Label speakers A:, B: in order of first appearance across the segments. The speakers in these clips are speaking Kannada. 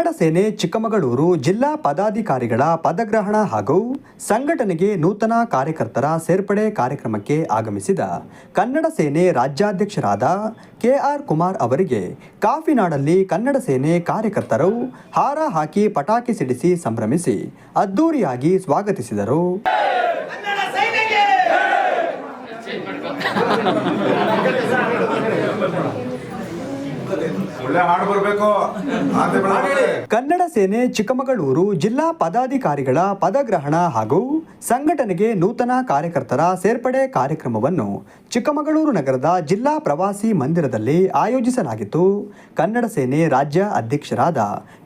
A: ಕನ್ನಡ ಸೇನೆ ಚಿಕ್ಕಮಗಳೂರು ಜಿಲ್ಲಾ ಪದಾಧಿಕಾರಿಗಳ ಪದಗ್ರಹಣ ಹಾಗೂ ಸಂಘಟನೆಗೆ ನೂತನ ಕಾರ್ಯಕರ್ತರ ಸೇರ್ಪಡೆ ಕಾರ್ಯಕ್ರಮಕ್ಕೆ ಆಗಮಿಸಿದ ಕನ್ನಡ ಸೇನೆ ರಾಜ್ಯಾಧ್ಯಕ್ಷರಾದ ಕೆಆರ್ ಕುಮಾರ್ ಅವರಿಗೆ ಕಾಫಿನಾಡಲ್ಲಿ ಕನ್ನಡ ಸೇನೆ ಕಾರ್ಯಕರ್ತರು ಹಾರ ಹಾಕಿ ಪಟಾಕಿ ಸಿಡಿಸಿ ಸಂಭ್ರಮಿಸಿ ಅದ್ದೂರಿಯಾಗಿ ಸ್ವಾಗತಿಸಿದರು.
B: ಒಳ್ಳೆ ಹಾಡು ಬರ್ಬೇಕು.
A: ಕನ್ನಡ ಸೇನೆ ಚಿಕ್ಕಮಗಳೂರು ಜಿಲ್ಲಾ ಪದಾಧಿಕಾರಿಗಳ ಪದಗ್ರಹಣ ಹಾಗೂ ಸಂಘಟನೆಗೆ ನೂತನ ಕಾರ್ಯಕರ್ತರ ಸೇರ್ಪಡೆ ಕಾರ್ಯಕ್ರಮವನ್ನು ಚಿಕ್ಕಮಗಳೂರು ನಗರದ ಜಿಲ್ಲಾ ಪ್ರವಾಸಿ ಮಂದಿರದಲ್ಲಿ ಆಯೋಜಿಸಲಾಗಿತ್ತು. ಕನ್ನಡ ಸೇನೆ ರಾಜ್ಯ ಅಧ್ಯಕ್ಷರಾದ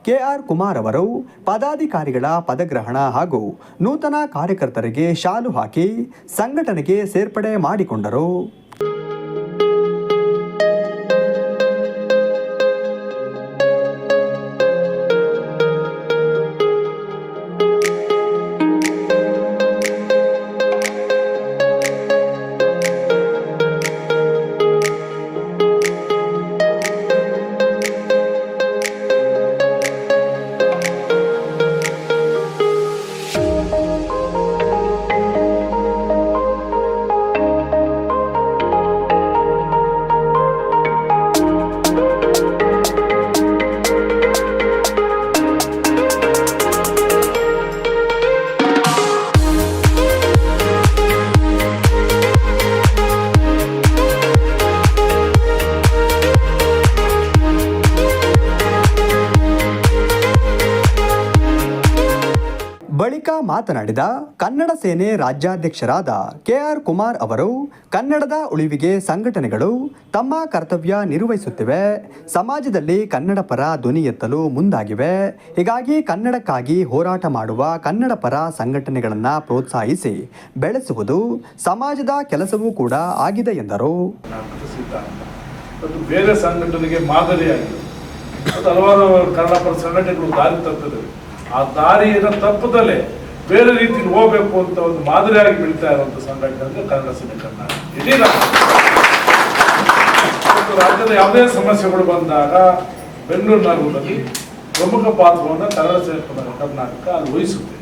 A: ಕೆಆರ್ ಕುಮಾರ್ ಅವರು ಪದಾಧಿಕಾರಿಗಳ ಪದಗ್ರಹಣ ಹಾಗೂ ನೂತನ ಕಾರ್ಯಕರ್ತರಿಗೆ ಶಾಲು ಹಾಕಿ ಸಂಘಟನೆಗೆ ಸೇರ್ಪಡೆ ಮಾಡಿಕೊಂಡರು. ಬಳಿಕ ಮಾತನಾಡಿದ ಕನ್ನಡ ಸೇನೆ ರಾಜ್ಯಾಧ್ಯಕ್ಷರಾದ ಕೆಆರ್ ಕುಮಾರ್ ಅವರು, ಕನ್ನಡದ ಉಳಿವಿಗೆ ಸಂಘಟನೆಗಳು ತಮ್ಮ ಕರ್ತವ್ಯ ನಿರ್ವಹಿಸುತ್ತಿವೆ, ಸಮಾಜದಲ್ಲಿ ಕನ್ನಡ ಪರ ಧ್ವನಿ ಎತ್ತಲು ಮುಂದಾಗಿವೆ, ಹೀಗಾಗಿ ಕನ್ನಡಕ್ಕಾಗಿ ಹೋರಾಟ ಮಾಡುವ ಕನ್ನಡ ಪರ ಸಂಘಟನೆಗಳನ್ನು ಪ್ರೋತ್ಸಾಹಿಸಿ ಬೆಳೆಸುವುದು ಸಮಾಜದ ಕೆಲಸವೂ ಕೂಡ ಆಗಿದೆ ಎಂದರು.
C: ಬೇರೆ ಸಂಘಟನೆಗೆ ಮಾದರಿಯಾಗಿದೆ. ಹಲವಾರು ಕನ್ನಡ ಪರ ಸಂಘಟನೆಗಳು ದಾರಿ ತಪ್ಪಿದೆ. ಆ ದಾರಿಯನ್ನು ತಪ್ಪದಲ್ಲೇ ಬೇರೆ ರೀತಿಯಲ್ಲಿ ಹೋಗಬೇಕು ಅಂತ ಒಂದು ಮಾದರಿಯಾಗಿ ಬೆಳೀತಾ ಇರುವಂತ ಸಂಘಟನೆ ಅಂದ್ರೆ ಕನ್ನಡ ಸೇನೆ ಕರ್ನಾಟಕ. ಇದೀಗ ರಾಜ್ಯದ ಯಾವುದೇ ಸಮಸ್ಯೆಗಳು ಬಂದಾಗ ಬೆಂಗಳೂರು ನಗರದಲ್ಲಿ ಪ್ರಮುಖ ಪಾತ್ರವನ್ನು ಕನ್ನಡ ಸೇನೆ ಕರ್ನಾಟಕ ಅಲ್ಲಿ ವಹಿಸುತ್ತೆ.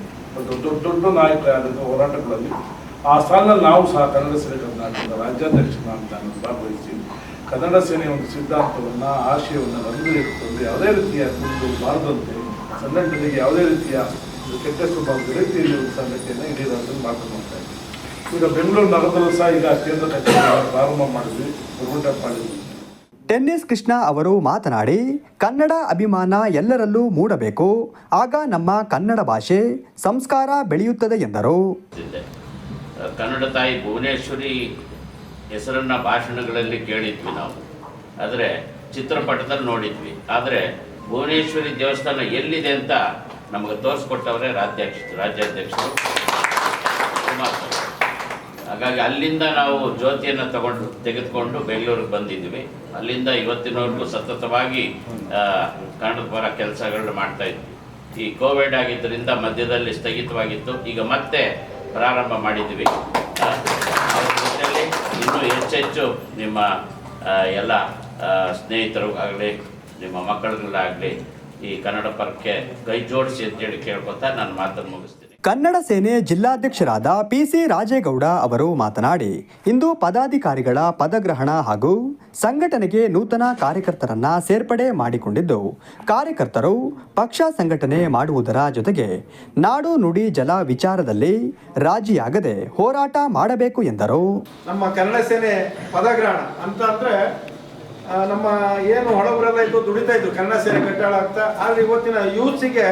C: ದೊಡ್ಡ ದೊಡ್ಡ ನಾಯಕರಾದ ಹೋರಾಟಗಳಲ್ಲಿ ಆ ಸ್ಥಾನದಲ್ಲಿ ನಾವು ಸಹ ಕನ್ನಡ ಸೇನೆ ಕರ್ನಾಟಕದ ರಾಜ್ಯಾಧ್ಯಕ್ಷ ಅಂತ ಭಾಗವಹಿಸಿ ಕನ್ನಡ ಸೇನೆಯ ಒಂದು ಸಿದ್ಧಾಂತವನ್ನ, ಆಶಯವನ್ನು ರಂಗು ಇಟ್ಟುಕೊಂಡು ಯಾವುದೇ ರೀತಿಯ ಬಾರದಂತೆ ಸಂಘಟನೆಗೆ ಯಾವುದೇ ರೀತಿಯ ಕೆಟ್ಟ ಸ್ವಭಾವದ ರೀತಿಯಲ್ಲಿ ಒಂದು ಸಂಗತಿಯನ್ನು ಇಡೀ ರಾಜ್ಯದಲ್ಲಿ ಮಾಡ್ಕೊಂಡು ಹೋಗ್ತಾ ಇದ್ದೀವಿ. ಈಗ ಬೆಂಗಳೂರು ನಗರದಲ್ಲೂ ಸಹ ಈಗ ಕೇಂದ್ರ ಕಚೇರಿ ಪ್ರಾರಂಭ ಮಾಡಿದ್ವಿ ಗುರುಮಠ ಮಾಡಿದ್ವಿ.
A: ಟೆನ್ನಿಸ್ ಕೃಷ್ಣ ಅವರು ಮಾತನಾಡಿ ಕನ್ನಡ ಅಭಿಮಾನ ಎಲ್ಲರಲ್ಲೂ ಮೂಡಬೇಕು ಆಗ ನಮ್ಮ ಕನ್ನಡ ಭಾಷೆ ಸಂಸ್ಕಾರ ಬೆಳೆಯುತ್ತದೆ ಎಂದರು.
D: ಕನ್ನಡ ತಾಯಿ ಭುವನೇಶ್ವರಿ ಹೆಸರನ್ನ ಭಾಷಣಗಳಲ್ಲಿ ಕೇಳಿದ್ವಿ ನಾವು. ಆದರೆ ಚಿತ್ರಪಟದಲ್ಲಿ ನೋಡಿದ್ವಿ. ಆದರೆ ಭುವನೇಶ್ವರಿ ದೇವಸ್ಥಾನ ಎಲ್ಲಿದೆ ಅಂತ ನಮಗೆ ತೋರಿಸ್ಕೊಟ್ಟವರೇ ರಾಜ್ಯಾಧ್ಯಕ್ಷ ರಾಜ್ಯಾಧ್ಯಕ್ಷರು. ಹಾಗಾಗಿ ಅಲ್ಲಿಂದ ನಾವು ಜ್ಯೋತಿಯನ್ನು ತಗೊಂಡು ತೆಗೆದುಕೊಂಡು ಬೆಂಗಳೂರಿಗೆ ಬಂದಿದ್ವಿ ಅಲ್ಲಿಂದ ಇವತ್ತಿನವರೆಗೂ ಸತತವಾಗಿ ಕನ್ನಡದ ಪರ ಕೆಲಸಗಳನ್ನ ಮಾಡ್ತಾ ಇದ್ವಿ. ಈ ಕೋವಿಡ್ ಆಗಿದ್ದರಿಂದ ಮಧ್ಯದಲ್ಲಿ ಸ್ಥಗಿತವಾಗಿತ್ತು. ಈಗ ಮತ್ತೆ ಪ್ರಾರಂಭ ಮಾಡಿದ್ವಿ ಅವ್ರ ಜೊತೆಯಲ್ಲಿ ಇನ್ನೂ ಹೆಚ್ಚೆಚ್ಚು ನಿಮ್ಮ ಎಲ್ಲ ಸ್ನೇಹಿತರು ಆಗಲಿ ನಿಮ್ಮ ಮಕ್ಕಳುಗಳಾಗಲಿ ಈ ಕನ್ನಡ ಪರಕ್ಕೆ ಕೈ ಜೋಡಿಸಿ ಅಂತೇಳಿ ಕೇಳ್ಕೊತಾ ನಾನು ಮಾತನ್ನು ಮುಗಿಸ್ತೀನಿ.
A: ಕನ್ನಡ ಸೇನೆ ಜಿಲ್ಲಾಧ್ಯಕ್ಷರಾದ ಪಿಸಿ ರಾಜೇಗೌಡ ಅವರು ಮಾತನಾಡಿ ಇಂದು ಪದಾಧಿಕಾರಿಗಳ ಪದಗ್ರಹಣ ಹಾಗೂ ಸಂಘಟನೆಗೆ ನೂತನ ಕಾರ್ಯಕರ್ತರನ್ನ ಸೇರ್ಪಡೆ ಮಾಡಿಕೊಂಡಿದ್ದು ಕಾರ್ಯಕರ್ತರು ಪಕ್ಷ ಸಂಘಟನೆ ಮಾಡುವುದರ ಜೊತೆಗೆ ನಾಡು ನುಡಿ ಜಲ ವಿಚಾರದಲ್ಲಿ ರಾಜಿಯಾಗದೆ ಹೋರಾಟ ಮಾಡಬೇಕು ಎಂದರು.
E: ನಮ್ಮ ಕನ್ನಡ ಸೇನೆ ಪದಗ್ರಹಣ ಅಂತ ಅಂದ್ರೆ ನಮ್ಮ ಏನು ಹೊಳಬರೆಲ್ಲ ಇದ್ದು ದುಡಿತಾ ಇದ್ರು, ಕನ್ನಡ ಸೇನೆ ಕಟ್ಟಾಳ ಆಗ್ತಾ ಆದ್ರೆ ಇವತ್ತಿನ ಯೂತ್ಸಿಗೆ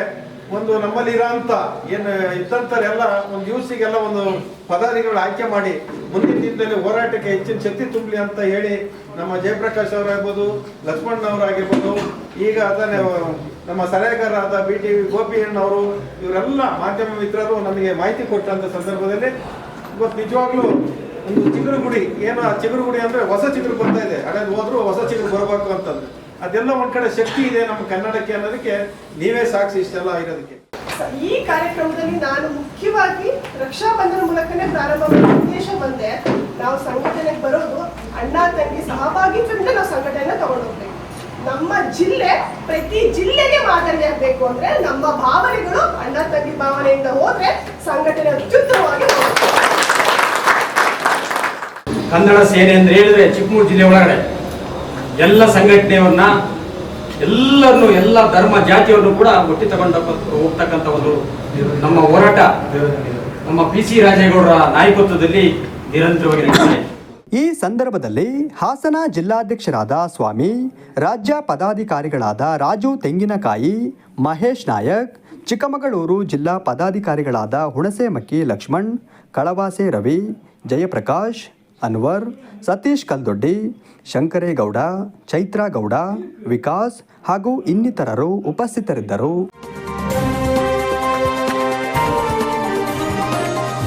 E: ಒಂದು ನಮ್ಮಲ್ಲಿ ಇರೋಂಥ ಏನು ಇತ್ತಂತರೆಲ್ಲ ಒಂದು ಯೂತ್ಸಿಗೆಲ್ಲ ಒಂದು ಪದಾಧಿಗಳು ಆಯ್ಕೆ ಮಾಡಿ, ಮುಂದಿನ ದಿನದಲ್ಲಿ ಹೋರಾಟಕ್ಕೆ ಹೆಚ್ಚಿನ ಶಕ್ತಿ ತುಂಬಲಿ ಅಂತ ಹೇಳಿ ನಮ್ಮ ಜಯಪ್ರಕಾಶ್ ಅವರಾಗ್ಬೋದು, ಲಕ್ಷ್ಮಣ್ ಅವರಾಗಿರ್ಬೋದು, ಈಗ ಅದನ್ನೇ ನಮ್ಮ ಸಲಹೆಗಾರರಾದ ಬಿ ಟಿ ಗೋಪಿ ಅಣ್ಣವರು ಇವರೆಲ್ಲ ಮಾಧ್ಯಮ ಮಿತ್ರರು ನಮಗೆ ಮಾಹಿತಿ ಕೊಟ್ಟಂತ ಸಂದರ್ಭದಲ್ಲಿ ಇವತ್ತು ನಿಜವಾಗ್ಲೂ ಒಂದು ಚಿಗುರು ಗುಡಿ ಏನು ಚಿಗುರು ಗುಡಿ ಅಂದ್ರೆ ಹೊಸ ಚಿಗುರು ಬರ್ತಾ ಇದೆ. ಹಳೇದು ಹೋದ್ರು ಹೊಸ ಚಿಗುರು ಬರಬೇಕು ಅಂತಂದ್ರೆ. ಅದೆಲ್ಲ ಒಂದ್ ಶಕ್ತಿ ಇದೆ ನಮ್ಮ ಕನ್ನಡಕ್ಕೆ ಅನ್ನೋದಕ್ಕೆ ನೀವೇ ಸಾಕ್ಷಿ ಇಷ್ಟೆಲ್ಲ ಇರೋದಕ್ಕೆ.
F: ಈ ಕಾರ್ಯಕ್ರಮದಲ್ಲಿ ನಾನು ಮುಖ್ಯವಾಗಿ ರಕ್ಷಾಬಂಧನ ಮೂಲಕನೇ ಪ್ರಾರಂಭ ಮಾಡೋ ಉದ್ದೇಶ ಬಂದೆ. ನಾವು ಸಂಘಟನೆಗೆ ಬರೋದು ಅಣ್ಣ, ತಂಗಿ ಸಹಭಾಗಿತ್ವದಿಂದ ನಾವು ಸಂಘಟನೆ ತಗೊಂಡು ಹೋಗ್ಬೇಕು ನಮ್ಮ ಜಿಲ್ಲೆ, ಪ್ರತಿ ಜಿಲ್ಲೆಗೆ ಮಾದರಿಯಾಗಬೇಕು ಅಂದ್ರೆ ನಮ್ಮ ಭಾವನೆಗಳು ಅಣ್ಣ, ತಂಗಿ ಭಾವನೆಯಿಂದ ಹೋದ್ರೆ ಸಂಘಟನೆ ಅತ್ಯುತ್ತಮವಾಗಿ.
G: ಕನ್ನಡ ಸೇನೆ ಅಂತ ಹೇಳಿದ್ರೆ ಚಿಕ್ಕಮೂರು ಜಿಲ್ಲೆ ಒಳಗಡೆ. ಎಲ್ಲ ಸಂಘಟನೆಯವನ್ನ ಎಲ್ಲರನ್ನು, ಎಲ್ಲ ಧರ್ಮ ಜಾತಿಯನ್ನು ಕೂಡ ಒಟ್ಟಿ ತಗೊಂಡ ಹೋಗ್ತಕ್ಕಂಥ ಒಂದು ನಮ್ಮ ಹೋರಾಟ. ನಮ್ಮ ಪಿ ಸಿ ರಾಜೇಗೌಡರ ನಾಯಕತ್ವದಲ್ಲಿ ನಿರಂತರವಾಗಿ ನಡೀತಿದೆ
A: ಈ ಸಂದರ್ಭದಲ್ಲಿ ಹಾಸನ ಜಿಲ್ಲಾಧ್ಯಕ್ಷರಾದ ಸ್ವಾಮಿ, ರಾಜ್ಯ ಪದಾಧಿಕಾರಿಗಳಾದ ರಾಜು ತೆಂಗಿನಕಾಯಿ, ಮಹೇಶ್ ನಾಯಕ್, ಚಿಕ್ಕಮಗಳೂರು ಜಿಲ್ಲಾ ಪದಾಧಿಕಾರಿಗಳಾದ ಹುಣಸೆಮಕ್ಕಿ ಲಕ್ಷ್ಮಣ್, ಕಳವಾಸೆ ರವಿ, ಜಯಪ್ರಕಾಶ್ ಅನ್ವರ್ ಸತೀಶ್ ಕಲ್ದೊಡ್ಡಿ ಶಂಕರೇಗೌಡ ಚೈತ್ರಾಗೌಡ ವಿಕಾಸ್ ಹಾಗೂ ಇನ್ನಿತರರು ಉಪಸ್ಥಿತರಿದ್ದರು.